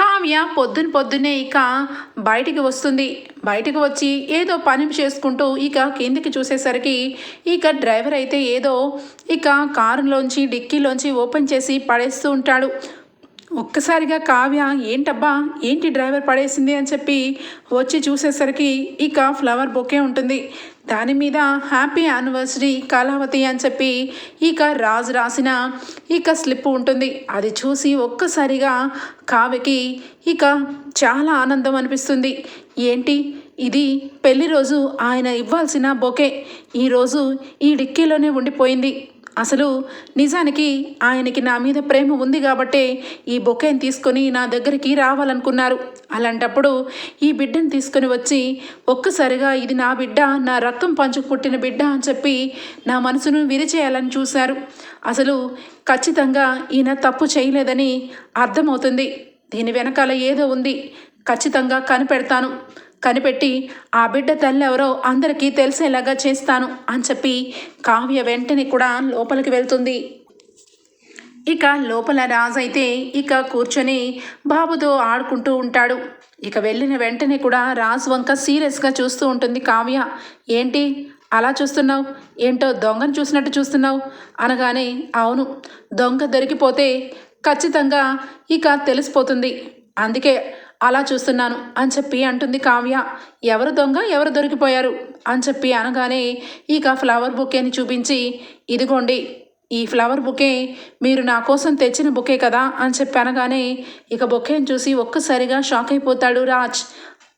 కావ్య పొద్దున పొద్దున్నే ఇక బయటికి వస్తుంది. బయటికి వచ్చి ఏదో పని చేసుకుంటూ ఇక కిందికి చూసేసరికి ఇక డ్రైవర్ అయితే ఏదో ఇక కారులోంచి డిక్కీలోంచి ఓపెన్ చేసి పడేస్తూ ఉంటాడు. ఒక్కసారిగా కావ్య ఏంటబ్బా? ఏంటి డ్రైవర్ పడేసింది? అని చెప్పి వచ్చి చూసేసరికి ఇక ఫ్లవర్ బొకే ఉంటుంది. దాని మీద హ్యాపీ యానివర్సరీ కళావతి అని చెప్పి ఇక రాజు రాసిన ఇక స్లిప్ ఉంటుంది. అది చూసి ఒక్కసారిగా కావ్యకి ఇక చాలా ఆనందం అనిపిస్తుంది. ఏంటి? ఇది పెళ్ళి రోజు ఆయన ఇవ్వాల్సిన బొకే. ఈరోజు ఈ డిక్కీలోనే ఉండిపోయింది. అసలు నిజానికి ఆయనకి నా మీద ప్రేమ ఉంది కాబట్టే ఈ బొకేని తీసుకొని నా దగ్గరికి రావాలనుకున్నారు. అలాంటప్పుడు ఈ బిడ్డను తీసుకొని వచ్చి ఒక్కసారిగా ఇది నా బిడ్డ నా రక్తం పంచు పుట్టిన బిడ్డ అని చెప్పి నా మనసును విరిచేయాలని చూశారు. అసలు ఖచ్చితంగా ఈయన తప్పు చేయలేదని అర్థమవుతుంది. దీని వెనకాల ఏదో ఉంది. ఖచ్చితంగా కనిపెడతాను. కనిపెట్టి ఆ బిడ్డ తల్లి ఎవరో అందరికీ తెలిసేలాగా చేస్తాను అని చెప్పి కావ్య వెంటనే కూడా లోపలికి వెళ్తుంది. ఇక లోపల రాజైతే అయితే ఇక కూర్చొని బాబుతో ఆడుకుంటూ ఉంటాడు. ఇక వెళ్ళిన వెంటనే కూడా రాజు వంక సీరియస్గా చూస్తూ ఉంటుంది కావ్య. ఏంటి? అలా చూస్తున్నావు? ఏంటో దొంగను చూసినట్టు చూస్తున్నావు? అనగానే అవును దొంగ దొరికిపోతే ఖచ్చితంగా ఇక తెలిసిపోతుంది. అందుకే అలా చూస్తున్నాను. అని చెప్పి అంటుంది కావ్య. ఎవరు దొంగ? ఎవరు దొరికిపోయారు? అని చెప్పి అనగానే ఇక ఫ్లవర్ బుకేని చూపించి ఇదిగోండి ఈ ఫ్లవర్ బుకే మీరు నా కోసం తెచ్చిన బుకే కదా? అని చెప్పి అనగానే ఇక బుకేని చూసి ఒక్కసారిగా షాక్ అయిపోతాడు రాజ్.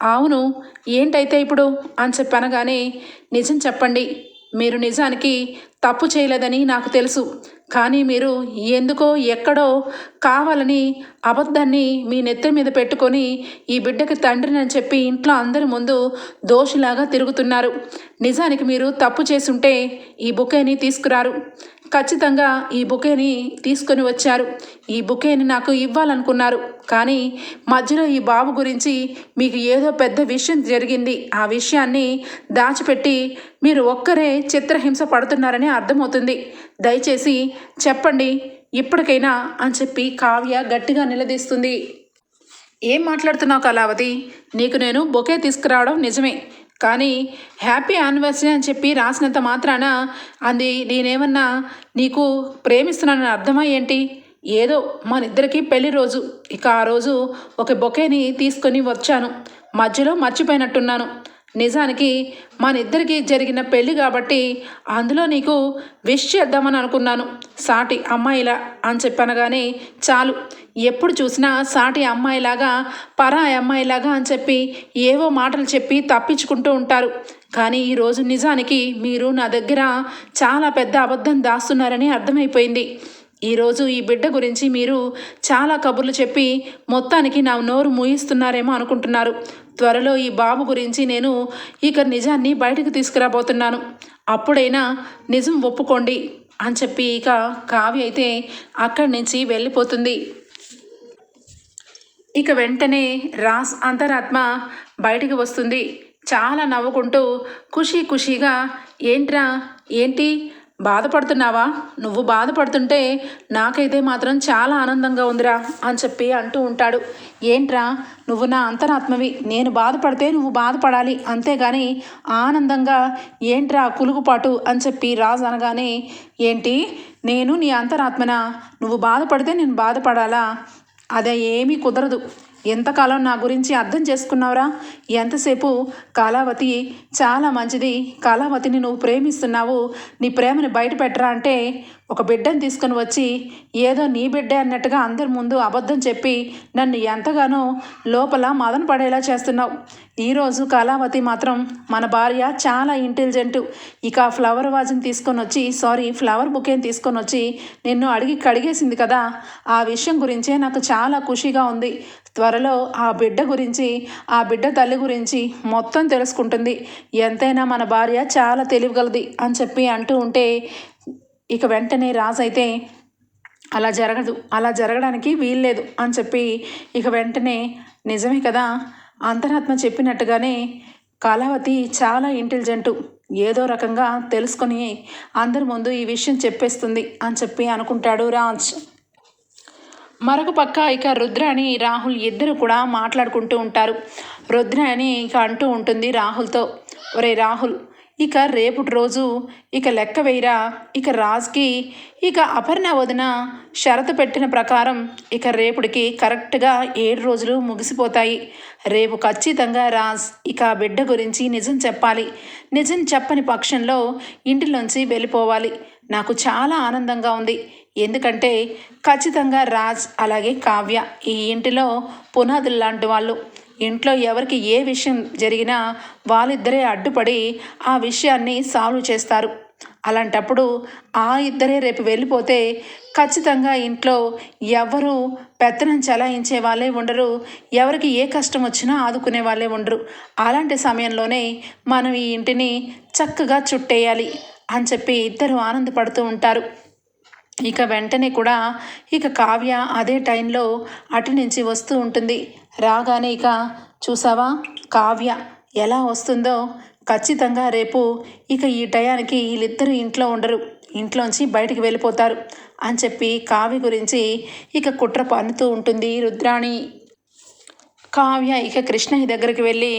అవును ఏంటైతే ఇప్పుడు? అని చెప్పి అనగానే నిజం చెప్పండి మీరు నిజానికి తప్పు చేయలేదని నాకు తెలుసు. కానీ మీరు ఎందుకో ఎక్కడో కావాలని అబద్ధాన్ని మీ నెత్తి మీద పెట్టుకొని ఈ బిడ్డకి తండ్రిని అని చెప్పి ఇంట్లో అందరి ముందు దోషిలాగా తిరుగుతున్నారు. నిజానికి మీరు తప్పు చేసుంటే ఈ బుకేని తీసుకురారు. ఖచ్చితంగా ఈ బుకేని తీసుకొని వచ్చారు. ఈ బుకేని నాకు ఇవ్వాలనుకున్నారు. కానీ మధ్యలో ఈ బాబు గురించి మీకు ఏదో పెద్ద విషయం జరిగింది. ఆ విషయాన్ని దాచిపెట్టి మీరు ఒక్కరే చిత్రహింస పడుతున్నారని అర్థమవుతుంది. దయచేసి చెప్పండి ఇప్పటికైనా అని చెప్పి కావ్య గట్టిగా నిలదీస్తుంది. ఏం మాట్లాడుతున్నావు కళావతి? నీకు నేను బొకే తీసుకురావడం నిజమే. కానీ హ్యాపీ యానివర్సరీ అని చెప్పి రాసినంత మాత్రాన అది నేనేమన్నా నీకు ప్రేమిస్తున్నానని అర్థమా ఏంటి? ఏదో మన ఇద్దరికి పెళ్ళి రోజు. ఇక ఆ రోజు ఒక బొకేని తీసుకొని వచ్చాను. మధ్యలో మర్చిపోయినట్టున్నాను. నిజానికి మనిద్దరికి జరిగిన పెళ్ళి కాబట్టి అందులో నీకు విష్ చేద్దామని అనుకున్నాను. సాటి అమ్మాయిలా అని చెప్పనగానే చాలు. ఎప్పుడు చూసినా సాటి అమ్మాయిలాగా పరాయి అమ్మాయిలాగా అని చెప్పి ఏవో మాటలు చెప్పి తప్పించుకుంటూ ఉంటారు. కానీ ఈరోజు నిజానికి మీరు నా దగ్గర చాలా పెద్ద అబద్ధం దాస్తున్నారని అర్థమైపోయింది. ఈరోజు ఈ బిడ్డ గురించి మీరు చాలా కబుర్లు చెప్పి మొత్తానికి నా నోరు మూయిస్తున్నారేమో అనుకుంటున్నారు. త్వరలో ఈ బాబు గురించి నేను ఇక నిజాన్ని బయటకు తీసుకురాబోతున్నాను. అప్పుడైనా నిజం ఒప్పుకోండి అని చెప్పి ఇక కావ్య అయితే అక్కడి నుంచి వెళ్ళిపోతుంది. ఇక వెంటనే రాస్ అంతరాత్మ బయటికి వస్తుంది. చాలా నవ్వుకుంటూ ఖుషీ ఖుషీగా ఏంట్రా? ఏంటి? బాధపడుతున్నావా? నువ్వు బాధపడుతుంటే నాకైతే మాత్రం చాలా ఆనందంగా ఉందిరా అని చెప్పి అంటూ ఉంటాడు. ఏంట్రా? నువ్వు నా అంతరాత్మవి. నేను బాధపడితే నువ్వు బాధపడాలి. అంతేగాని ఆనందంగా ఏంట్రా కులుగుపాటు అని చెప్పి రాజు అనగానే ఏంటి? నేను నీ అంతరాత్మనా? నువ్వు బాధపడితే నేను బాధపడాలా? అదే ఏమీ కుదరదు. ఎంతకాలం నా గురించి అర్థం చేసుకున్నావురా? ఎంతసేపు? కళావతి చాలా మంచిది. కళావతిని నువ్వు ప్రేమిస్తున్నావు. నీ ప్రేమని బయట పెట్టరా అంటే ఒక బిడ్డను తీసుకొని వచ్చి ఏదో నీ బిడ్డే అన్నట్టుగా అందరి ముందు అబద్ధం చెప్పి నన్ను ఎంతగానో లోపల మదన పడేలా చేస్తున్నావు. ఈరోజు కళావతి మాత్రం మన భార్య చాలా ఇంటెలిజెంట్ ఇక ఫ్లవర్ వాజ్ని తీసుకొని వచ్చి సారీ ఫ్లవర్ బుకేని తీసుకొని వచ్చి నిన్ను అడిగి కడిగేసింది కదా. ఆ విషయం గురించే నాకు చాలా ఖుషిగా ఉంది. త్వరలో ఆ బిడ్డ గురించి ఆ బిడ్డ తల్లి గురించి మొత్తం తెలుసుకుంటుంది. ఎంతైనా మన భార్య చాలా తెలియగలది అని చెప్పి అంటూ ఉంటే ఇక వెంటనే రాజైతే అయితే అలా జరగదు అలా జరగడానికి వీల్లేదు అని చెప్పి ఇక వెంటనే నిజమే కదా అంతరాత్మ చెప్పినట్టుగానే కళావతి చాలా ఇంటెలిజెంటు ఏదో రకంగా తెలుసుకొని అందరి ముందు ఈ విషయం చెప్పేస్తుంది అని చెప్పి అనుకుంటాడు రాజ్. మరొక పక్క ఇక రుద్రాని రాహుల్ ఇద్దరు కూడా మాట్లాడుకుంటూ ఉంటారు. రుద్రాని ఇక అంటూ ఉంటుంది రాహుల్తో. ఒరే రాహుల్ ఇక రేపుటి రోజు ఇక లెక్క వేయరా? ఇక రాజ్కి ఇక అపర్ణ వదిన షరతు పెట్టిన ప్రకారం ఇక రేపుడికి కరెక్ట్గా ఏడు రోజులు ముగిసిపోతాయి. రేపు ఖచ్చితంగా రాజ్ ఇక బిడ్డ గురించి నిజం చెప్పాలి. నిజం చెప్పని పక్షంలో ఇంటిలోంచి వెళ్ళిపోవాలి. నాకు చాలా ఆనందంగా ఉంది. ఎందుకంటే ఖచ్చితంగా రాజ్ అలాగే కావ్య ఈ ఇంటిలో పునాదులు లాంటి వాళ్ళు. ఇంట్లో ఎవరికి ఏ విషయం జరిగినా వాళ్ళిద్దరే అడ్డుపడి ఆ విషయాన్ని సాల్వ్ చేస్తారు. అలాంటప్పుడు ఆ ఇద్దరే రేపు వెళ్ళిపోతే ఖచ్చితంగా ఇంట్లో ఎవరు పెత్తనం చలాయించే వాళ్ళే ఉండరు. ఎవరికి ఏ కష్టం వచ్చినా ఆదుకునే వాళ్ళే ఉండరు. అలాంటి సమయంలోనే మనం ఈ ఇంటిని చక్కగా చుట్టేయాలి అని చెప్పి ఇద్దరు ఆనందపడుతూ ఉంటారు. ఇక వెంటనే కూడా ఇక కావ్య అదే టైంలో అటు నుంచి వస్తూ ఉంటుంది. రాగానే ఇక చూసావా? కావ్య ఎలా వస్తుందో ఖచ్చితంగా రేపు ఇక ఈ టయానికి వీళ్ళిద్దరూ ఇంట్లో ఉండరు. ఇంట్లోంచి బయటికి వెళ్ళిపోతారు అని చెప్పి కావ్య గురించి ఇక కుట్ర పన్నుతూ ఉంటుంది రుద్రాణి. కావ్య ఇక కృష్ణయ్య దగ్గరికి వెళ్ళి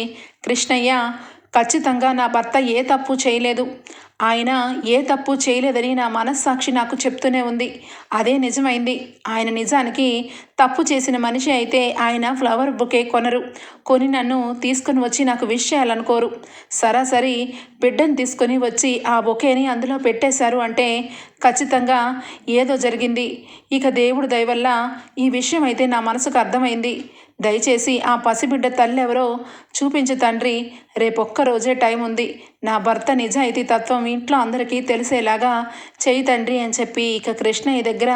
కృష్ణయ్య ఖచ్చితంగా నా భర్త ఏ తప్పు చేయలేదు. ఆయన ఏ తప్పు చేయలేదని నా మనస్సాక్షి నాకు చెప్తూనే ఉంది. అదే నిజమైంది. ఆయన నిజానికి తప్పు చేసిన మనిషి అయితే ఆయన ఫ్లవర్ బుకే కొనరు. కొని నన్ను తీసుకుని వచ్చి నాకు విష్ చేయాలనుకోరు. సరాసరి బిడ్డను తీసుకొని వచ్చి ఆ బొకేని అందులో పెట్టేశారు అంటే ఖచ్చితంగా ఏదో జరిగింది. ఇక దేవుడు దయవల్ల ఈ విషయం అయితే నా మనసుకు అర్థమైంది. దయచేసి ఆ పసిబిడ్డ తల్లి ఎవరో చూపించు తండ్రి. రేపొక్క రోజే టైం ఉంది నా భర్త నిజాయితీ తత్వం ఇంట్లో అందరికీ తెలిసేలాగా చేయి తండ్రి అని చెప్పి ఇక కృష్ణయ్య దగ్గర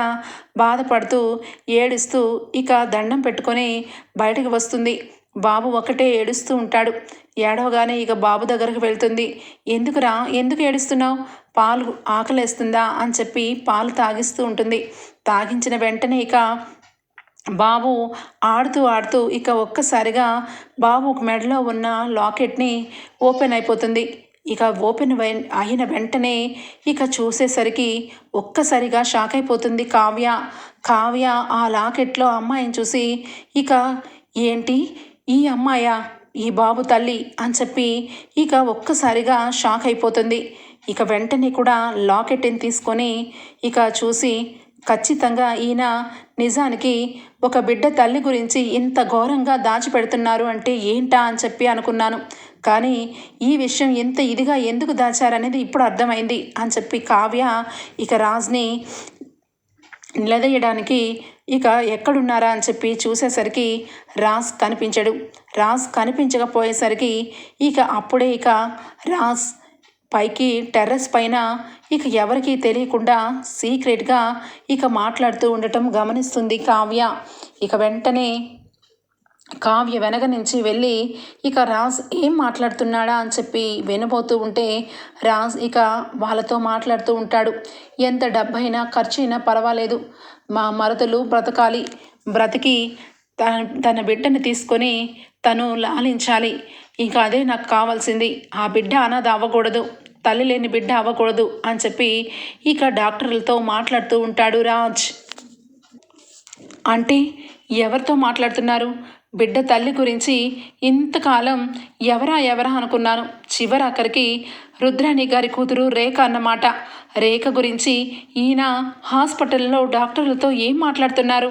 బాధపడుతూ ఏడుస్తూ ఇక దండం పెట్టుకొని బయటకు వస్తుంది. బాబు ఒకటే ఏడుస్తూ ఉంటాడు. ఏడవగానే ఇక బాబు దగ్గరకు వెళ్తుంది. ఎందుకురా? ఎందుకు ఏడుస్తున్నావు? పాలు ఆకలేస్తుందా? అని చెప్పి పాలు తాగిస్తూ ఉంటుంది. తాగించిన వెంటనే ఇక బాబు ఆడుతూ ఆడుతూ ఇక ఒక్కసారిగా బాబు మెడలో ఉన్న లాకెట్ని ఓపెన్ అయిపోతుంది. ఇక ఓపెన్ అయిన వెంటనే ఇక చూసేసరికి ఒక్కసారిగా షాక్ అయిపోతుంది కావ్య. కావ్య ఆ లాకెట్లో అమ్మాయిని చూసి ఇక ఏంటి? ఈ అమ్మాయా? ఈ బాబు తల్లి అని చెప్పి ఇక ఒక్కసారిగా షాక్ అయిపోతుంది. ఇక వెంటనే కూడా లాకెట్ని తీసుకొని ఇక చూసి ఖచ్చితంగా ఈయన నిజానికి ఒక బిడ్డ తల్లి గురించి ఇంత ఘోరంగా దాచిపెడుతున్నారు అంటే ఏంటా అని చెప్పి అనుకున్నాను. కానీ ఈ విషయం ఎంత ఇదిగా ఎందుకు దాచారనేది ఇప్పుడు అర్థమైంది అని చెప్పి కావ్య ఇక రాజ్ని నిలదీయడానికి ఇక ఎక్కడున్నారా అని చెప్పి చూసేసరికి రాజ్ కనిపించడు. రాజ్ కనిపించకపోయేసరికి ఇక అప్పుడే ఇక రాజ్ పైకి టెర్రస్ పైన ఇక ఎవరికీ తెలియకుండా సీక్రెట్గా ఇక మాట్లాడుతూ ఉండటం గమనిస్తుంది కావ్య. ఇక వెంటనే కావ్య వెనక నుంచి వెళ్ళి ఇక రాజ్ ఏం మాట్లాడుతున్నాడా అని చెప్పి వినబోతూ ఉంటే రాజ్ ఇక వాళ్ళతో మాట్లాడుతూ ఉంటాడు. ఎంత డబ్బైనా ఖర్చు అయినా పర్వాలేదు. మా మరదలు బ్రతకాలి. బ్రతికి తన తన బిడ్డను తీసుకొని తను లాలించాలి. ఇంకా అదే నాకు కావాల్సింది. ఆ బిడ్డ అనాథ అవ్వకూడదు. తల్లి లేని బిడ్డ అవ్వకూడదు అని చెప్పి ఇక డాక్టర్లతో మాట్లాడుతూ ఉంటాడు రాజ్. అంటే ఎవరితో మాట్లాడుతున్నారు? బిడ్డ తల్లి గురించి ఇంతకాలం ఎవరా ఎవరా అనుకున్నాను. చివరి అక్కడికి రుద్రాణి గారి కూతురు రేఖ అన్నమాట. రేఖ గురించి ఈయన హాస్పిటల్లో డాక్టర్లతో ఏం మాట్లాడుతున్నారు?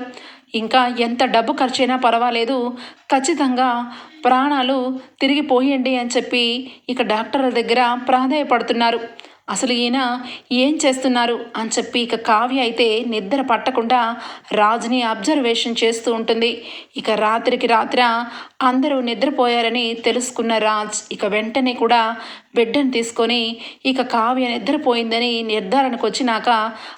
ఇంకా ఎంత డబ్బు ఖర్చైనా పర్వాలేదు. ఖచ్చితంగా ప్రాణాలు తిరిగి పోయండి అని చెప్పి ఇక డాక్టర్ల దగ్గర ప్రాధాయపడుతున్నారు. అసలు ఈయన ఏం చేస్తున్నారు అని చెప్పి ఇక కావ్య అయితే నిద్ర పట్టకుండా రాజుని అబ్జర్వేషన్ చేస్తూ ఉంటుంది. ఇక రాత్రికి రాత్ర అందరూ నిద్రపోయారని తెలుసుకున్న రాజ్ ఇక వెంటనే కూడా బిడ్డను తీసుకొని ఇక కావ్య నిద్రపోయిందని నిర్ధారణకు వచ్చినాక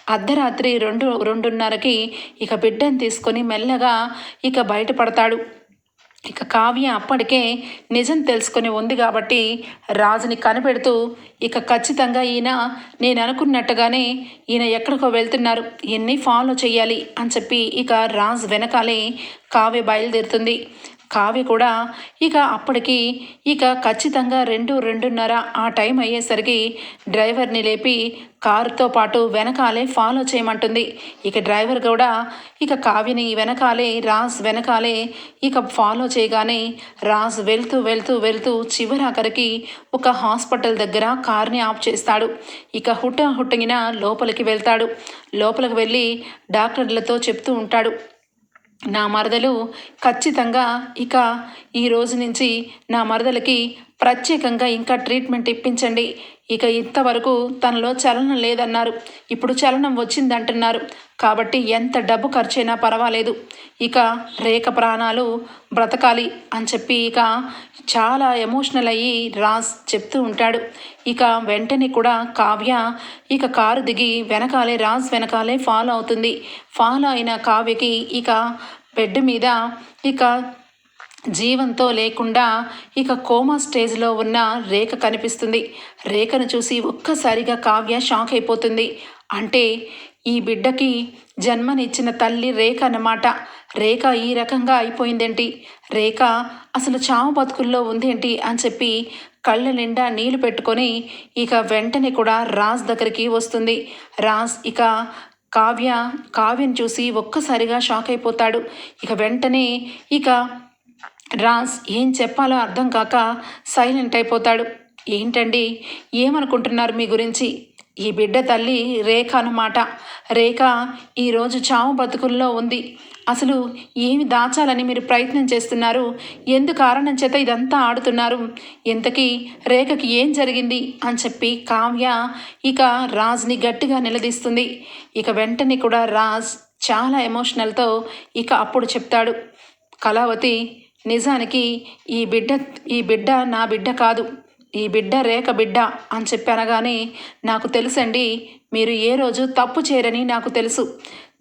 అర్ధరాత్రి రెండు రెండున్నరకి ఇక బిడ్డను తీసుకొని మెల్లగా ఇక బయటపడతాడు. ఇక కావ్య అప్పటికే నిజం తెలుసుకొని ఉంది కాబట్టి రాజుని కనిపెడుతూ ఇక ఖచ్చితంగా ఈయన నేను అనుకున్నట్టుగానే ఈయన ఎక్కడికో వెళ్తున్నారు. ఎన్ని ఫాలో చేయాలి అని చెప్పి ఇక రాజు వెనకాలే కావ్య బయలుదేరుతుంది. కావ్య కూడా ఇక అప్పటికి ఇక ఖచ్చితంగా రెండు రెండున్నర ఆ టైం అయ్యేసరికి డ్రైవర్ని లేపి కారుతో పాటు వెనకాలే ఫాలో చేయమంటుంది. ఇక డ్రైవర్ కూడా ఇక కావ్యని వెనకాలే రాజ్ వెనకాలే ఇక ఫాలో చేయగానే రాజ్ వెళ్తూ వెళ్తూ వెళ్తూ చివరాఖరికి ఒక హాస్పిటల్ దగ్గర కార్ని ఆఫ్ చేస్తాడు. ఇక హుట్ట హుట్టగిన లోపలికి వెళ్తాడు. లోపలికి వెళ్ళి డాక్టర్లతో చెప్తూ ఉంటాడు. నా మరదలు ఖచ్చితంగా ఇక ఈ రోజు నుంచి నా మరదలకి ప్రత్యేకంగా ఇంకా ట్రీట్మెంట్ ఇప్పించండి. ఇక ఇంతవరకు తనలో చలనం లేదన్నారు. ఇప్పుడు చలనం వచ్చిందంటున్నారు. కాబట్టి ఎంత డబ్బు ఖర్చైనా పర్వాలేదు. ఇక రేఖ ప్రాణాలు బ్రతకాలి అని చెప్పి ఇక చాలా ఎమోషనల్ అయ్యి రాజ్ చెప్తూ ఉంటాడు. ఇక వెంటనే కూడా కావ్య ఇక కారు దిగి వెనకాలే రాజ్ వెనకాలే ఫాలో అవుతుంది. ఫాలో అయిన కావ్యకి ఇక బెడ్ మీద ఇక జీవంతో లేకుండా ఇక కోమా స్టేజ్లో ఉన్న రేఖ కనిపిస్తుంది. రేఖను చూసి ఒక్కసారిగా కావ్య షాక్ అయిపోతుంది. అంటే ఈ బిడ్డకి జన్మనిచ్చిన తల్లి రేఖ అన్నమాట. రేఖ ఈ రకంగా అయిపోయిందేంటి? రేఖ అసలు చావు బతుకుల్లో ఉందేంటి అని చెప్పి కళ్ళ నిండా నీళ్ళు పెట్టుకొని ఇక వెంటనే కూడా రాజ్ దగ్గరికి వస్తుంది. రాజ్ ఇక కావ్య కావ్యను చూసి ఒక్కసారిగా షాక్ అయిపోతాడు. ఇక వెంటనే ఇక రాజ్ ఏం చెప్పాలో అర్థం కాక సైలెంట్ అయిపోతాడు. ఏంటండి? ఏమనుకుంటున్నారు మీ గురించి? ఈ బిడ్డ తల్లి రేఖ అన్నమాట. రేఖ ఈరోజు చావు బతుకుల్లో ఉంది. అసలు ఏమి దాచాలని మీరు ప్రయత్నం చేస్తున్నారు? ఎందు కారణం చేత ఇదంతా ఆడుతున్నారు? ఇంతకీ రేఖకి ఏం జరిగింది? అని చెప్పి కావ్య ఇక రాజ్ని గట్టిగా నిలదీస్తుంది. ఇక వెంటనే కూడా రాజ్ చాలా ఎమోషనల్తో ఇక అప్పుడు చెప్తాడు. కళావతి నిజానికి ఈ బిడ్డ ఈ బిడ్డ నా బిడ్డ కాదు. ఈ బిడ్డ రేఖ బిడ్డ అని చెప్పనగానే నాకు తెలుసండి మీరు ఏ రోజు తప్పు చేయరని నాకు తెలుసు.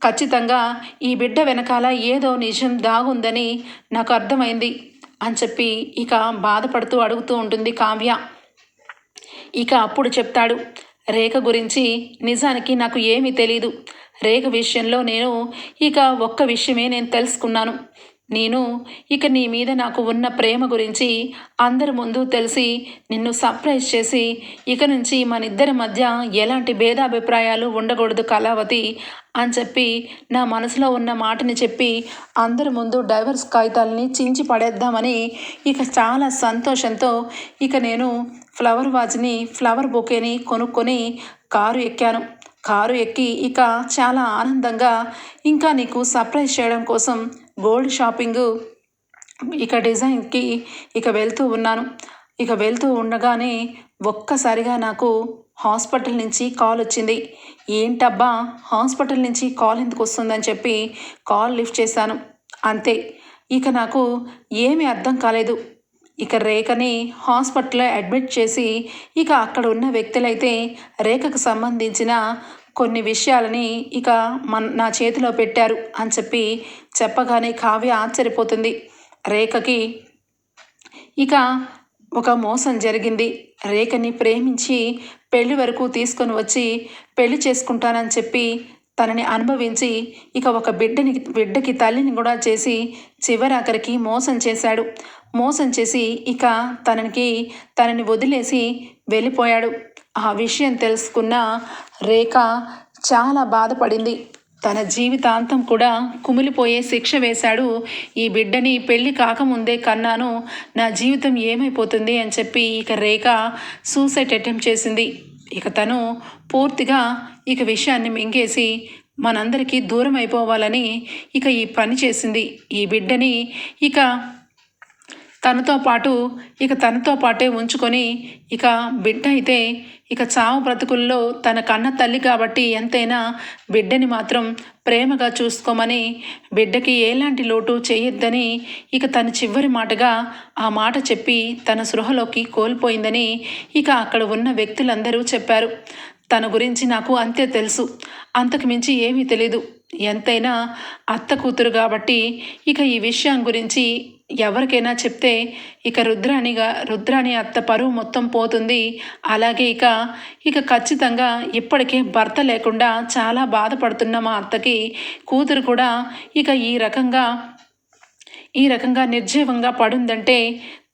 ఖచ్చితంగా ఈ బిడ్డ వెనకాల ఏదో నిజం దాగుందని నాకు అర్థమైంది అని చెప్పి ఇక బాధపడుతూ అడుగుతూ ఉంటుంది కావ్య. ఇక అప్పుడు చెప్తాడు రేఖ గురించి నిజానికి నాకు ఏమీ తెలీదు. రేఖ విషయంలో నేను ఇక ఒక్క విషయమే నేను తెలుసుకున్నాను. నేను ఇక నీ మీద నాకు ఉన్న ప్రేమ గురించి అందరి ముందు తెలిసి నిన్ను సర్ప్రైజ్ చేసి ఇక నుంచి మన ఇద్దరి మధ్య ఎలాంటి భేదాభిప్రాయాలు ఉండకూడదు కళావతి అని చెప్పి నా మనసులో ఉన్న మాటని చెప్పి అందరి ముందు డైవర్స్ కాగితాలని చించి పడేద్దామని ఇక చాలా సంతోషంతో ఇక నేను ఫ్లవర్ వాచ్ని ఫ్లవర్ బొకేని కొనుక్కొని కారు ఎక్కాను. కారు ఎక్కి ఇక చాలా ఆనందంగా ఇంకా నీకు సర్ప్రైజ్ చేయడం కోసం గోల్డ్ షాపింగ్ ఇక డిజైన్కి ఇక వెళ్తూ ఉన్నాను. ఇక వెళ్తూ ఉండగానే ఒక్కసారిగా నాకు హాస్పిటల్ నుంచి కాల్ వచ్చింది. ఏంటబ్బా హాస్పిటల్ నుంచి కాల్ ఎందుకు వస్తుందని చెప్పి కాల్ లిఫ్ట్ చేశాను. అంతే ఇక నాకు ఏమీ అర్థం కాలేదు. ఇక రేఖని హాస్పిటల్లో అడ్మిట్ చేసి ఇక అక్కడ ఉన్న వ్యక్తులైతే రేఖకు సంబంధించిన కొన్ని విషయాలని ఇక మన నా చేతిలో పెట్టారు అని చెప్పి చెప్పగానే కావ్య ఆశ్చర్యపోతుంది. రేఖకి ఇక ఒక మోసం జరిగింది. రేఖని ప్రేమించి పెళ్ళి వరకు తీసుకొని వచ్చి పెళ్ళి చేసుకుంటానని చెప్పి తనని అనుభవించి ఇక ఒక బిడ్డని బిడ్డకి తల్లిని కూడా చేసి చివరాఖరికి మోసం చేశాడు. మోసం చేసి ఇక తనకి తనని వదిలేసి వెళ్ళిపోయాడు. ఆ విషయం తెలుసుకున్న రేఖ చాలా బాధపడింది. తన జీవితాంతం కూడా కుమిలిపోయే శిక్ష వేశాడు. ఈ బిడ్డని పెళ్ళి కాకముందే కన్నాను. నా జీవితం ఏమైపోతుంది అని చెప్పి ఇక రేఖ సూసైడ్ అటెంప్ట్ చేసింది. ఇక తను పూర్తిగా ఇక విషయాన్ని మింగేసి మనందరికీ దూరం అయిపోవాలని ఇక ఈ పని చేసింది. ఈ బిడ్డని ఇక తనతో పాటు ఇక తనతో పాటే ఉంచుకొని ఇక బిడ్డ అయితే ఇక చావు బ్రతుకుల్లో తన కన్న తల్లి కాబట్టి ఎంతైనా బిడ్డని మాత్రం ప్రేమగా చూసుకోమని బిడ్డకి ఎలాంటి లోటు చేయొద్దని ఇక తన చివరి మాటగా ఆ మాట చెప్పి తన సృహలోకి కోల్పోయిందని ఇక అక్కడ ఉన్న వ్యక్తులందరూ చెప్పారు. తన గురించి నాకు అంతే తెలుసు. అంతకు మించి ఏమీ తెలీదు. ఎంతైనా అత్త కూతురు కాబట్టి ఇక ఈ విషయం గురించి ఎవరికైనా చెప్తే ఇక రుద్రాణిగా రుద్రాణి అత్త పరువు మొత్తం పోతుంది. అలాగే ఇక ఇక ఖచ్చితంగా ఇప్పటికే భర్త లేకుండా చాలా బాధపడుతున్న మా అత్తకి కూతురు కూడా ఇక ఈ రకంగా ఈ రకంగా నిర్జీవంగా పడుందంటే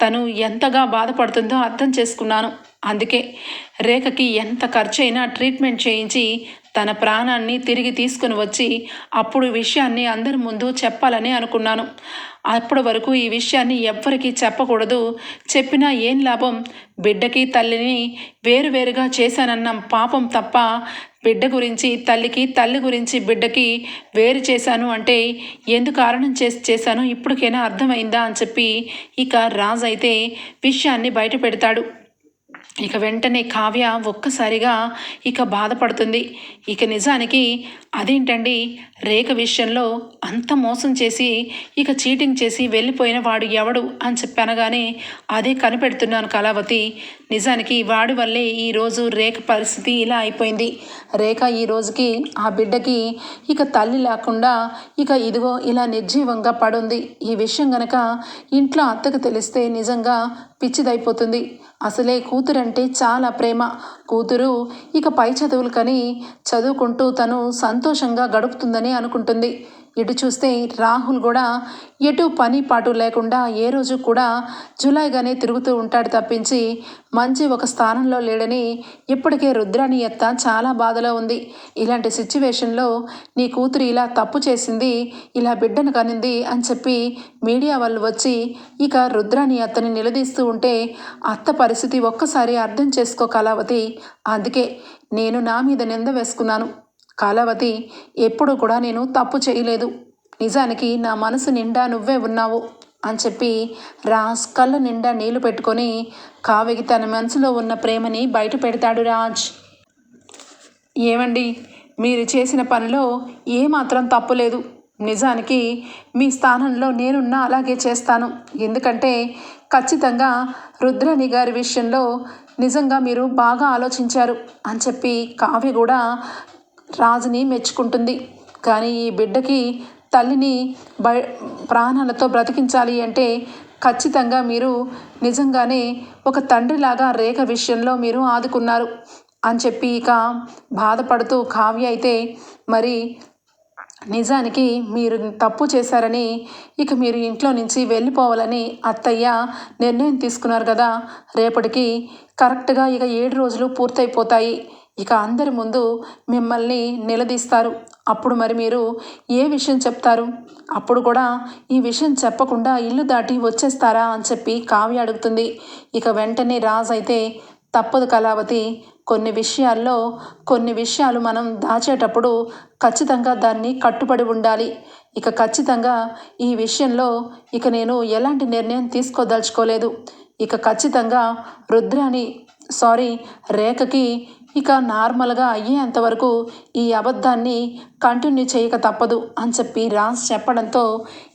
తను ఎంతగా బాధపడుతుందో అర్థం చేసుకున్నాను. అందుకే రేఖకి ఎంత ఖర్చైనా ట్రీట్మెంట్ చేయించి తన ప్రాణాన్ని తిరిగి తీసుకుని వచ్చి అప్పుడు విషయాన్ని అందరి ముందు చెప్పాలని అనుకున్నాను. అప్పటి వరకు ఈ విషయాన్ని ఎవ్వరికీ చెప్పకూడదు. చెప్పినా ఏం లాభం? బిడ్డకి తల్లిని వేరువేరుగా చేశానన్న పాపం తప్ప బిడ్డ గురించి తల్లికి తల్లి గురించి బిడ్డకి వేరు చేశాను అంటే ఎందుకు కారణం చేసి చేశాను ఇప్పటికైనా అర్థమైందా అని చెప్పి ఇక రాజు అయితే విషయాన్ని బయట పెడతాడు ఇక వెంటనే కావ్య ఒక్కసారిగా ఇక బాధపడుతుంది. ఇక నిజానికి అదేంటండి? రేఖ విషయంలో అంత మోసం చేసి ఇక చీటింగ్ చేసి వెళ్ళిపోయిన వాడు ఎవడు అని చెప్పనగానే అదే కనిపెడుతున్నాను కళావతి. నిజానికి వాడి వల్లే ఈరోజు రేఖ పరిస్థితి ఇలా అయిపోయింది. రేఖ ఈ రోజుకి ఆ బిడ్డకి ఇక తల్లి లేకుండా ఇక ఇదిగో ఇలా నిర్జీవంగా పడుంది. ఈ విషయం గనక ఇంట్లో అత్తకు తెలిస్తే నిజంగా పిచ్చిదైపోతుంది. అసలే కూతురంటే చాలా ప్రేమ. కూతురు ఇక పై చదువులు కని చదువుకుంటూ తను సంతోషంగా గడుపుతుందని అనుకుంటుంది. ఇటు చూస్తే రాహుల్ కూడా ఎటు పని పాటు లేకుండా ఏ రోజు కూడా జూలైగానే తిరుగుతూ ఉంటాడు తప్పించి మంచి ఒక స్థానంలో లేడని ఇప్పటికే రుద్రాని ఎత్త చాలా బాధలో ఉంది. ఇలాంటి సిచ్యువేషన్లో నీ కూతురు ఇలా తప్పు చేసింది ఇలా బిడ్డను కనింది అని చెప్పి మీడియా వాళ్ళు వచ్చి ఇక రుద్రాని అత్తని నిలదీస్తూ ఉంటే అత్త పరిస్థితి ఒక్కసారి అర్థం చేసుకో కళావతి. అందుకే నేను నా మీద నింద వేసుకున్నాను. కాలావతి ఎప్పుడు కూడా నేను తప్పు చేయలేదు. నిజానికి నా మనసు నిండా నువ్వే ఉన్నావు అని చెప్పి రాజ్ కళ్ళ నిండా నీళ్ళు పెట్టుకొని కావ్యకి తన మనసులో ఉన్న ప్రేమని బయట పెడతాడు రాజ్. ఏమండి మీరు చేసిన పనిలో ఏమాత్రం తప్పు లేదు. నిజానికి మీ స్థానంలో నేనున్నా అలాగే చేస్తాను. ఎందుకంటే ఖచ్చితంగా రుద్రాణి గారి విషయంలో నిజంగా మీరు బాగా ఆలోచించారు అని చెప్పి కావ్య కూడా రాజుని మెచ్చుకుంటుంది. కానీ ఈ బిడ్డకి తల్లిని బ ప్రాణాలతో బ్రతికించాలి అంటే ఖచ్చితంగా మీరు నిజంగానే ఒక తండ్రిలాగా రేఖ విషయంలో మీరు ఆదుకున్నారు అని చెప్పి ఇక బాధపడుతూ కావ్య అయితే మరి నిజానికి మీరు తప్పు చేశారని ఇక మీరు ఇంట్లో నుంచి వెళ్ళిపోవాలని అత్తయ్య నిర్ణయం తీసుకున్నారు కదా. రేపటికి కరెక్ట్గా ఇక ఏడు రోజులు పూర్తయిపోతాయి. ఇక అందరి ముందు మిమ్మల్ని నిలదీస్తారు. అప్పుడు మరి మీరు ఏ విషయం చెప్తారు? అప్పుడు కూడా ఈ విషయం చెప్పకుండా ఇల్లు దాటి వచ్చేస్తారా అని చెప్పి కావ్య అడుగుతుంది. ఇక వెంటనే రాజ్ అయితే తప్పదు కళావతి కొన్ని విషయాల్లో కొన్ని విషయాలు మనం దాచేటప్పుడు ఖచ్చితంగా దాన్ని కట్టుబడి ఉండాలి. ఇక ఖచ్చితంగా ఈ విషయంలో ఇక నేను ఎలాంటి నిర్ణయం తీసుకోదలుచుకోలేదు. ఇక ఖచ్చితంగా రుద్రాని సారీ రేఖకి ఇక నార్మల్గా అయ్యేంతవరకు ఈ అబద్ధాన్ని కంటిన్యూ చేయక తప్పదు అని చెప్పి రాజ్ చెప్పడంతో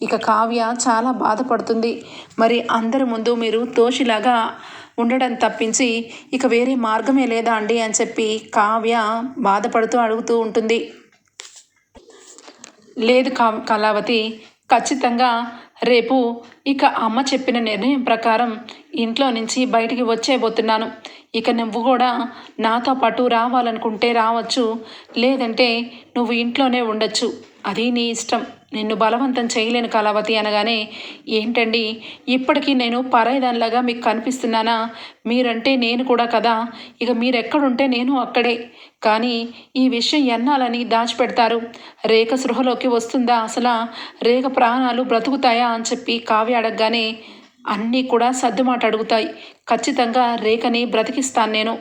ఇక కావ్య చాలా బాధపడుతుంది. మరి అందరి ముందు మీరు తోషిలాగా ఉండడం తప్పించి ఇక వేరే మార్గమే లేదా అండి అని చెప్పి కావ్య బాధపడుతూ అడుగుతూ ఉంటుంది. లేదు కా కళావతి ఖచ్చితంగా రేపు ఇక అమ్మ చెప్పిన నిర్ణయం ప్రకారం ఇంట్లో నుంచి బయటికి వచ్చేబోతున్నాను ఇక నువ్వు కూడా నాతో పాటు రావాలనుకుంటే రావచ్చు లేదంటే నువ్వు ఇంట్లోనే ఉండొచ్చు. అది నీ ఇష్టం. నిన్ను బలవంతం చేయలేను కళావతి అనగానే ఏంటండి? ఇప్పటికీ నేను పరాయిదానిలాగా మీకు కనిపిస్తున్నానా? మీరంటే నేను కూడా కదా. ఇక మీరెక్కడుంటే నేను అక్కడే. కానీ ఈ విషయం ఎన్నాలని దాచిపెడతారు? రేఖ సృహలోకి వస్తుందా అసలు? రేఖ ప్రాణాలు బ్రతుకుతాయా అని చెప్పి కావ్య అడగగానే అన్నీ కూడా సర్దుమాట అడుగుతాయి. ఖచ్చితంగా రేఖని బ్రతికిస్తాను నేను.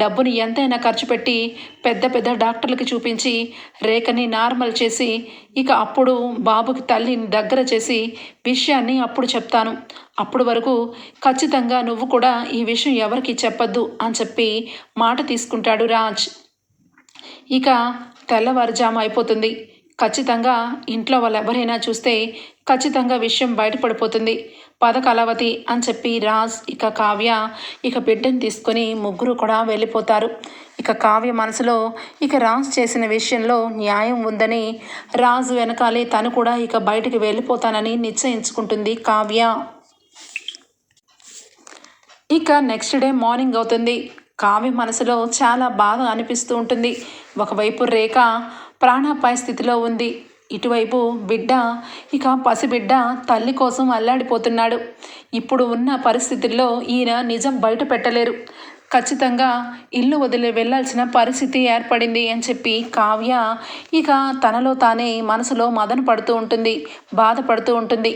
డబ్బుని ఎంతైనా ఖర్చు పెట్టి పెద్ద పెద్ద డాక్టర్లకి చూపించి రేఖని నార్మల్ చేసి ఇక అప్పుడు బాబుకి తల్లిని దగ్గర చేసి విషయాన్ని అప్పుడు చెప్తాను. అప్పుడు వరకు ఖచ్చితంగా నువ్వు కూడా ఈ విషయం ఎవరికి చెప్పొద్దు అని చెప్పి మాట తీసుకుంటాడు రాజ్. ఇక తెల్లవారుజాము అయిపోతుంది. ఖచ్చితంగా ఇంట్లో వాళ్ళు ఎవరైనా చూస్తే ఖచ్చితంగా విషయం బయటపడిపోతుంది. పద కలవతి అని చెప్పి రాజ్ ఇక కావ్య ఇక బిడ్డను తీసుకొని ముగ్గురు కూడా వెళ్ళిపోతారు. ఇక కావ్య మనసులో ఇక రాజ్ చేసిన విషయంలో న్యాయం ఉందని రాజు వెనకాలే తను కూడా ఇక బయటికి వెళ్ళిపోతానని నిశ్చయించుకుంటుంది కావ్య. ఇక నెక్స్ట్ డే మార్నింగ్ అవుతుంది. కావ్య మనసులో చాలా బాధ అనిపిస్తూ ఉంటుంది. ఒకవైపు రేఖ ప్రాణాపాయ స్థితిలో ఉంది. ఇటువైపు బిడ్డ ఇక పసిబిడ్డ తల్లి కోసం అల్లాడిపోతున్నాడు. ఇప్పుడు ఉన్న పరిస్థితుల్లో ఈయన నిజం బయట పెట్టలేరు. ఖచ్చితంగా ఇల్లు వదిలి వెళ్ళాల్సిన పరిస్థితి ఏర్పడింది అని చెప్పి కావ్య ఇక తనలో తానే మనసులో మదన పడుతూ ఉంటుంది బాధపడుతూ ఉంటుంది.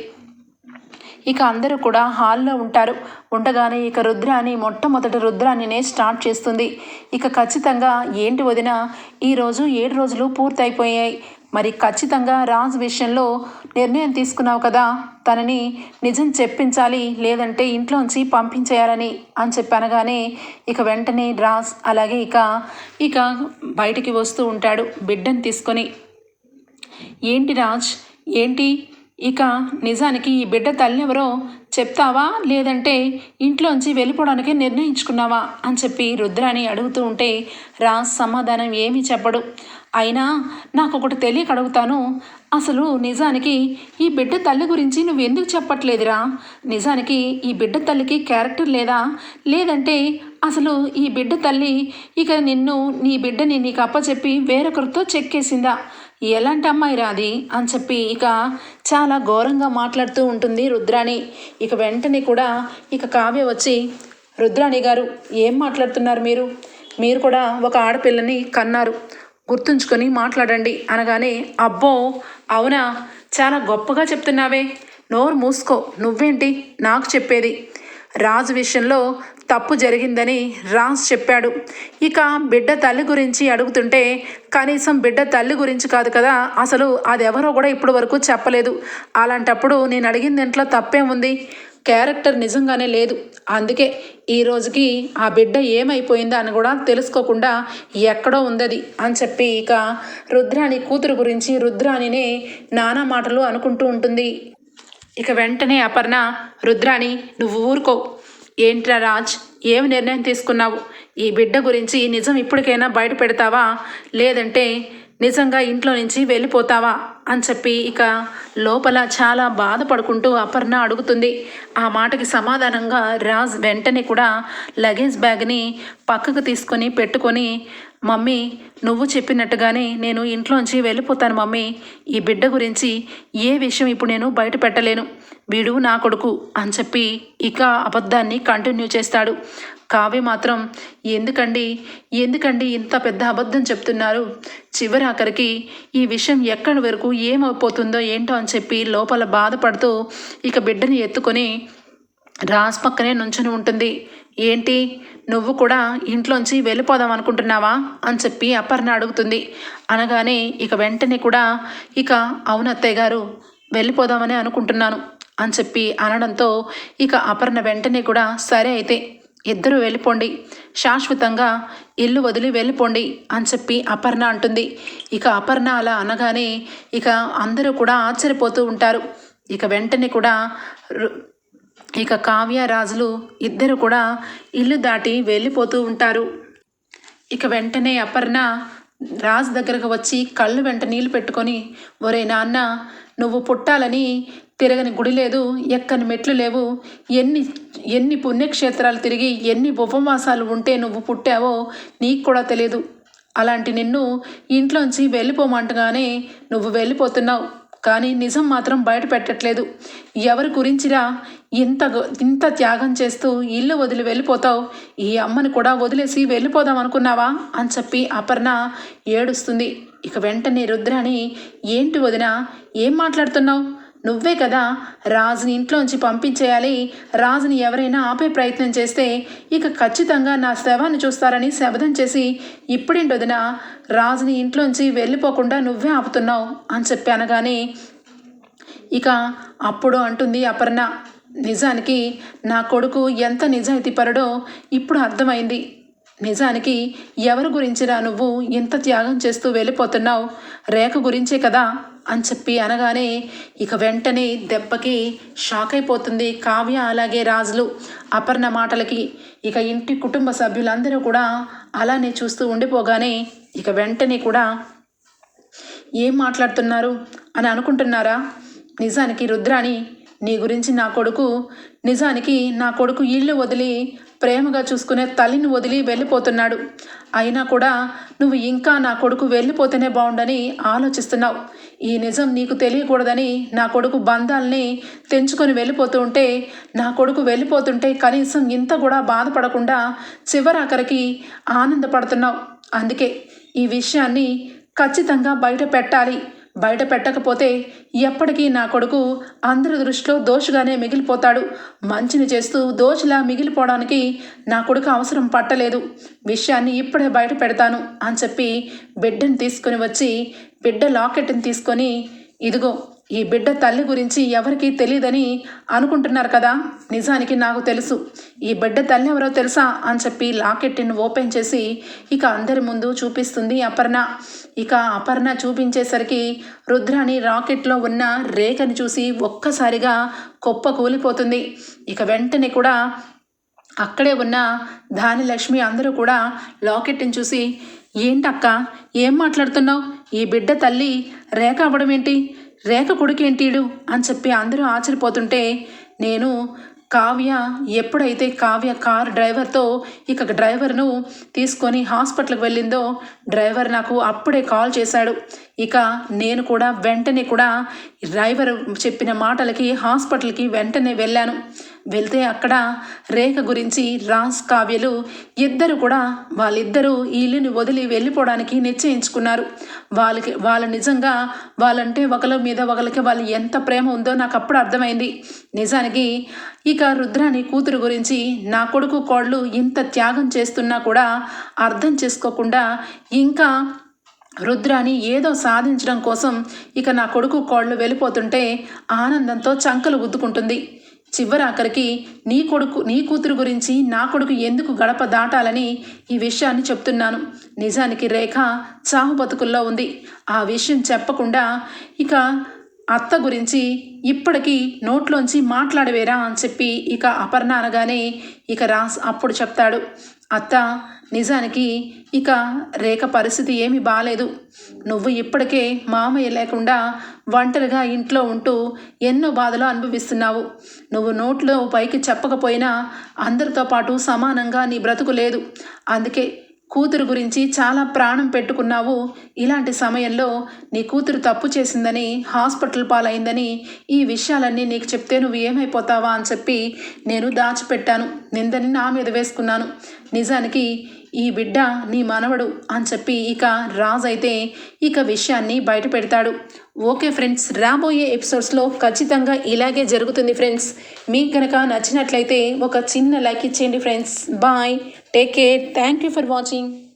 ఇక అందరూ కూడా హాల్లో ఉంటారు. ఉండగానే ఇక రుద్రాని మొట్టమొదటి రుద్రానినే స్టార్ట్ చేస్తుంది. ఇక ఖచ్చితంగా ఏంటి వదిన ఈరోజు ఏడు రోజులు పూర్తయిపోయాయి. మరి ఖచ్చితంగా రాజ్ విషయంలో నిర్ణయం తీసుకున్నావు కదా? తనని నిజం చెప్పించాలి లేదంటే ఇంట్లోంచి పంపించేయాలని అని చెప్పి అనగానే ఇక వెంటనే రాజ్ అలాగే ఇక ఇక బయటికి వస్తూ ఉంటాడు బిడ్డను తీసుకొని. ఏంటి రాజ్? ఏంటి? ఇక నిజానికి ఈ బిడ్డ తల్లి ఎవరో చెప్తావా? లేదంటే ఇంట్లోంచి వెళ్ళిపోవడానికి నిర్ణయించుకున్నావా? అని చెప్పి రుద్రాని అడుగుతూ ఉంటే రాజ్ సమాధానం ఏమీ చెప్పడు. అయినా నాకు ఒకటి తెలియక అడుగుతాను. అసలు నిజానికి ఈ బిడ్డ తల్లి గురించి నువ్వు ఎందుకు చెప్పట్లేదురా? నిజానికి ఈ బిడ్డ తల్లికి క్యారెక్టర్ లేదా? లేదంటే అసలు ఈ బిడ్డ తల్లి ఇక నిన్ను నీ బిడ్డని నీకు అప్పచెప్పి వేరొకరితో చెక్కేసిందా? ఎలాంటి అమ్మాయి రాది అని చెప్పి ఇక చాలా ఘోరంగా మాట్లాడుతూ ఉంటుంది రుద్రాణి. ఇక వెంటనే కూడా ఇక కావ్య వచ్చి రుద్రాణి గారు ఏం మాట్లాడుతున్నారు మీరు? మీరు కూడా ఒక ఆడపిల్లని కన్నారు. గుర్తుంచుకొని మాట్లాడండి అనగానే అబ్బో అవునా? చాలా గొప్పగా చెప్తున్నావే. నోరు మూసుకో. నువ్వేంటి? నాకు చెప్పేది. రాజు విషయంలో తప్పు జరిగిందని రాజ్ చెప్పాడు. ఇక బిడ్డ తల్లి గురించి అడుగుతుంటే కనీసం బిడ్డ తల్లి గురించి కాదు కదా అసలు అది ఎవరో కూడా ఇప్పటి వరకు చెప్పలేదు. అలాంటప్పుడు నేను అడిగిన దాంట్లో తప్పేముంది క్యారెక్టర్ నిజంగానే లేదు. అందుకే ఈ రోజుకి ఆ బిడ్డ ఏమైపోయిందా అని కూడా తెలుసుకోకుండా ఎక్కడో ఉందది అని చెప్పి ఇక రుద్రాణి కూతురు గురించి రుద్రాణినే నానా మాటలు అనుకుంటూ ఉంటుంది. ఇక వెంటనే అపర్ణ రుద్రాణి నువ్వు ఊరుకో. ఏంట్రా రాజ్? ఏమి నిర్ణయం తీసుకున్నావు? ఈ బిడ్డ గురించి నిజం ఇప్పటికైనా బయట పెడతావా? లేదంటే నిజంగా ఇంట్లో నుంచి వెళ్ళిపోతావా? అని చెప్పి ఇక లోపల చాలా బాధపడుకుంటూ అపర్ణ అడుగుతుంది. ఆ మాటకి సమాధానంగా రాజ్ వెంటనే కూడా లగేజ్ బ్యాగ్ని పక్కకు తీసుకొని పెట్టుకొని మమ్మీ నువ్వు చెప్పినట్టుగానే నేను ఇంట్లోంచి వెళ్ళిపోతాను మమ్మీ. ఈ బిడ్డ గురించి ఏ విషయం ఇప్పుడు నేను బయట పెట్టలేను వీడు నా కొడుకు అని చెప్పి ఇక అబద్ధాన్ని కంటిన్యూ చేస్తాడు. కావ్య మాత్రం ఎందుకండి ఎందుకండి ఇంత పెద్ద అబద్ధం చెప్తున్నారు? చివరి ఆఖరికి ఈ విషయం ఎక్కడి వరకు ఏమైపోతుందో ఏంటో అని చెప్పి లోపల బాధపడుతూ ఇక బిడ్డని ఎత్తుకొని రాజ్ పక్కనే నుంచుని ఉంటుంది. ఏంటి? నువ్వు కూడా ఇంట్లోంచి వెళ్ళిపోదాం అనుకుంటున్నావా? అని చెప్పి అపర్ణ అడుగుతుంది. అనగానే ఇక వెంటనే కూడా ఇక అవును అత్తయ్య గారు వెళ్ళిపోదామని అనుకుంటున్నాను అని చెప్పి అనడంతో ఇక అపర్ణ వెంటనే కూడా సరే అయితే ఇద్దరు వెళ్ళిపోండి. శాశ్వతంగా ఇల్లు వదిలి వెళ్ళిపోండి అని చెప్పి అపర్ణ అంటుంది. ఇక అపర్ణ అలా అనగానే ఇక అందరూ కూడా ఆశ్చర్యపోతూ ఉంటారు. ఇక వెంటనే కూడా ఇక కావ్య రాజులు ఇద్దరు కూడా ఇల్లు దాటి వెళ్ళిపోతూ ఉంటారు. ఇక వెంటనే అపర్ణ రాజు దగ్గరకు వచ్చి కళ్ళు వెంట నీళ్ళు పెట్టుకొని ఒరే నాన్న నువ్వు పుట్టాలని తిరగని గుడి లేదు ఎక్కని మెట్లు లేవు ఎన్ని ఎన్ని పుణ్యక్షేత్రాలు తిరిగి ఎన్ని ఉపవాసాలు ఉంటే నువ్వు పుట్టావో నీకు కూడా తెలియదు. అలాంటి నిన్ను ఇంట్లోంచి వెళ్ళిపోమంటగానే నువ్వు వెళ్ళిపోతున్నావు. కానీ నిజం మాత్రం బయట పెట్టట్లేదు. ఎవరి గురించిరా ఇంత ఇంత త్యాగం చేస్తూ ఇల్లు వదిలి వెళ్ళిపోతావు? ఈ అమ్మని కూడా వదిలేసి వెళ్ళిపోదాం అనుకున్నావా? అని చెప్పి అపర్ణ ఏడుస్తుంది. ఇక వెంటనే రుద్రాని ఏంటి వదిన? ఏం మాట్లాడుతున్నావు? నువ్వే కదా రాజుని ఇంట్లోంచి పంపించేయాలి. రాజుని ఎవరైనా ఆపే ప్రయత్నం చేస్తే ఇక ఖచ్చితంగా నా శవాన్ని చూస్తారని శబదం చేసి ఇప్పుడేంటి వదిన రాజుని ఇంట్లోంచి వెళ్ళిపోకుండా నువ్వే ఆపుతున్నావు అని చెప్పి అనగానే ఇక అప్పుడు అంటుంది అపర్ణ నిజానికి నా కొడుకు ఎంత నిజాయితీపరుడో ఇప్పుడు అర్థమైంది. నిజానికి ఎవరి గురించిరా నువ్వు ఇంత త్యాగం చేస్తూ వెళ్ళిపోతున్నావు. రేఖ గురించే కదా అని చెప్పి అనగానే ఇక వెంటనే దెబ్బకి షాక్ అయిపోతుంది కావ్య అలాగే రాజులు. అపర్ణ మాటలకి ఇక ఇంటి కుటుంబ సభ్యులందరూ కూడా అలానే చూస్తూ ఉండిపోగానే ఇక వెంటనే కూడా ఏం మాట్లాడుతున్నారు అని అనుకుంటున్నారా? నిజానికి రుద్రాణి నీ గురించి నా కొడుకు నిజానికి నా కొడుకు ఇల్లు వదిలి ప్రేమగా చూసుకునే తల్లిని వదిలి వెళ్ళిపోతున్నాడు. అయినా కూడా నువ్వు ఇంకా నా కొడుకు వెళ్ళిపోతేనే బాగుండని ఆలోచిస్తున్నావు. ఈ నిజం నీకు తెలియకూడదని నా కొడుకు బంధాల్ని తెంచుకొని వెళ్ళిపోతూ ఉంటే నా కొడుకు వెళ్ళిపోతుంటే కనీసం ఇంత కూడా బాధపడకుండా చివరాఖరికి ఆనందపడుతున్నావు. అందుకే ఈ విషయాన్ని ఖచ్చితంగా బయట పెట్టాలి. బయట పెట్టకపోతే ఎప్పటికీ నా కొడుకు అందరి దృష్టిలో దోషుగానే మిగిలిపోతాడు. మంచిని చేస్తూ దోషిలా మిగిలిపోవడానికి నా కొడుకు అవసరం పట్టలేదు. విషయాన్ని ఇప్పుడే బయట పెడతాను అని చెప్పి బిడ్డను తీసుకొని వచ్చి బిడ్డ లాకెట్ని తీసుకొని ఇదిగో ఈ బిడ్డ తల్లి గురించి ఎవరికీ తెలియదని అనుకుంటున్నారు కదా? నిజానికి నాకు తెలుసు. ఈ బిడ్డ తల్లి ఎవరో తెలుసా అని చెప్పి లాకెట్ని ఓపెన్ చేసి ఇక అందరి ముందు చూపిస్తుంది అపర్ణ. ఇక అపర్ణ చూపించేసరికి రుద్రాని రాకెట్లో ఉన్న రేఖని చూసి ఒక్కసారిగా కుప్ప కూలిపోతుంది. ఇక వెంటనే కూడా అక్కడే ఉన్న ధానిలక్ష్మి అందరూ కూడా లాకెట్ని చూసి ఏంటక్క? ఏం మాట్లాడుతున్నావు? ఈ బిడ్డ తల్లి రేఖ అవ్వడం ఏంటి? రేఖ కొడుకేంటీడు? అని చెప్పి అందరూ ఆశ్చర్యపోతుంటే నేను కావ్య ఎప్పుడైతే కావ్య కార్ డ్రైవర్తో ఇక డ్రైవర్ను తీసుకొని హాస్పిటల్కి వెళ్ళిందో డ్రైవర్ నాకు అప్పుడే కాల్ చేశాడు. ఇక నేను కూడా వెంటనే కూడా డ్రైవర్ చెప్పిన మాటలకి హాస్పిటల్కి వెంటనే వెళ్ళాను. వెళ్తే అక్కడ రేఖ గురించి రాజ్ కావ్యలు ఇద్దరు కూడా వాళ్ళిద్దరూ ఈ ఇల్లుని వదిలి వెళ్ళిపోవడానికి నిశ్చయించుకున్నారు. వాళ్ళకి వాళ్ళ నిజంగా వాళ్ళంటే ఒకరి మీద ఒకరికి వాళ్ళు ఎంత ప్రేమ ఉందో నాకు అప్పుడు అర్థమైంది. నిజానికి ఇక రుద్రాని కూతురు గురించి నా కొడుకు కోళ్ళు ఇంత త్యాగం చేస్తున్నా కూడా అర్థం చేసుకోకుండా ఇంకా రుద్రాని ఏదో సాధించడం కోసం ఇక నా కొడుకు కోళ్ళు వెళ్ళిపోతుంటే ఆనందంతో చంకలు గుద్దుకుంటుంది. చివరాఖరికి నీ కొడుకు నీ కూతురు గురించి నా కొడుకు ఎందుకు గడప దాటాలని ఈ విషయాన్ని చెప్తున్నాను. నిజానికి రేఖ చావు బతుకుల్లో ఉంది. ఆ విషయం చెప్పకుండా ఇక అత్త గురించి ఇప్పటికీ నోట్లోంచి మాట్లాడవేరా అని చెప్పి ఇక అపర్ణ అనగానే ఇక రాస్ అప్పుడు చెప్తాడు. అత్త నిజానికి ఇక రేఖ పరిస్థితి ఏమీ బాగాలేదు నువ్వు ఇప్పటికే మామయ్య లేకుండా ఒంటరిగా ఇంట్లో ఉంటూ ఎన్నో బాధలు అనుభవిస్తున్నావు. నువ్వు నోట్లో పైకి చెప్పకపోయినా అందరితో పాటు సమానంగా నీ బ్రతుకు లేదు. అందుకే కూతురు గురించి చాలా ప్రాణం పెట్టుకున్నావు. ఇలాంటి సమయంలో నీ కూతురు తప్పు చేసిందని హాస్పిటల్ పాలైందని ఈ విషయాలన్నీ నీకు చెప్తే నువ్వు ఏమైపోతావా అని చెప్పి నేను దాచిపెట్టాను. నిందని నా మీద వేసుకున్నాను. నిజానికి ఈ బిడ్డ నీ మనవడు అని చెప్పి ఇక రాజ్ అయితే ఇక విషయాన్ని బయట పెడతాడు ఓకే ఫ్రెండ్స్ రాబోయే ఎపిసోడ్స్లో ఖచ్చితంగా ఇలాగే జరుగుతుంది ఫ్రెండ్స్. మీకు కనుక నచ్చినట్లయితే ఒక చిన్న లైక్ ఇచ్చేయండి friends. Bye. Take care. Thank you for watching.